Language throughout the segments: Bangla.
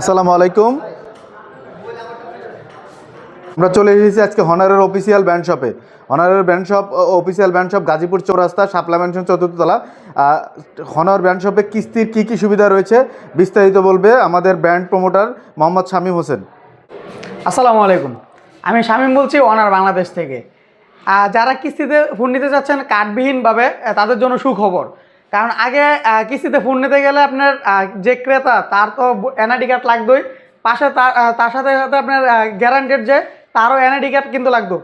আসসালামু আলাইকুম। আমরা চলে এসেছি আজকে হনারের অফিসিয়াল ব্যান্ড শপে হনারের brand shop official brand shop Gazipur Chowrasta, Shapla mansion চতুর্থতলা Honor brand শপে কিস্তির কী কী সুবিধা রয়েছে বিস্তারিত বলবে আমাদের ব্যান্ড প্রমোটার মোহাম্মদ শামীম হোসেন। আসসালামু আলাইকুম। আমি শামীম বলছি অনার বাংলাদেশ থেকে। যারা কিস্তিতে ফোন নিতে চাচ্ছেন কার্ডবিহীনভাবে তাদের জন্য সুখবর। কারণ আগে কিস্তিতে ফোন নিতে গেলে আপনার যে ক্রেতা, তার তো এনআইডি কার্ড লাগতোই। পাশে তার তার সাথে সাথে আপনার গ্যারান্টেড যে তারও এনআইডি কার্ড কিন্তু লাগতো।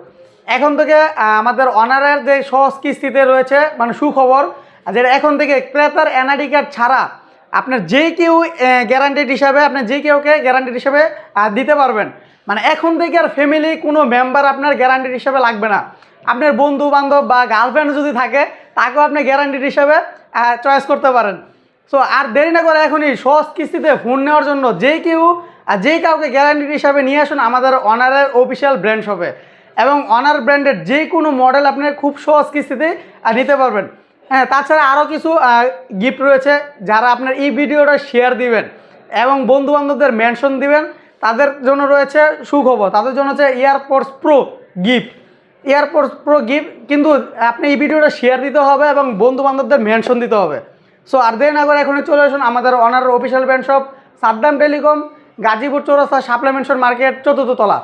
এখন থেকে আমাদের অনারের যে সহজ কিস্তিতে রয়েছে মানে সুখবর, যেটা এখন থেকে ক্রেতার এনআইডি কার্ড ছাড়া আপনার যে কেউ গ্যারান্টেড হিসাবে, আপনার যে কেউকে গ্যারান্টেড হিসাবে দিতে পারবেন। মানে এখন থেকে আর ফ্যামিলি কোনো মেম্বার আপনার গ্যারান্টেড হিসাবে লাগবে না। আপনার বন্ধু বান্ধব বা গার্লফ্রেন্ড যদি থাকে তাকেও আপনি গ্যারান্টেড হিসাবে চয়েস করতে পারেন। সো আর দেরি না করে এখনই সহজ কিস্তিতে ফোন নেওয়ার জন্য যে কেউ, আর যে কাউকে গ্যারান্টেড হিসাবে নিয়ে আসুন আমাদের অনারের অফিসিয়াল ব্র্যান্ড শপে এবং অনার ব্র্যান্ডের যে কোনো মডেল আপনি খুব সহজ কিস্তিতে নিতে পারবেন। হ্যাঁ তাছাড়া আরও কিছু গিফট রয়েছে যারা আপনার এই ভিডিওটা শেয়ার দিবেন এবং বন্ধু বান্ধবদের মেনশন দিবেন। তাদের জন্য রয়েছে সুখবর, তাদের জন্য হচ্ছে airports pro gift airports pro gift, কিন্তু আপনি এই ভিডিওটা শেয়ার দিতে হবে এবং বন্ধু বান্ধবদের মেনশন দিতে হবে। সো আর দেরি না করে এখনই চলে আসুন আমাদের Honor official brand shop Saddam telecom Gazipur Chowrasta সাপ্লিমেন্টন market চতুর্থ তলা।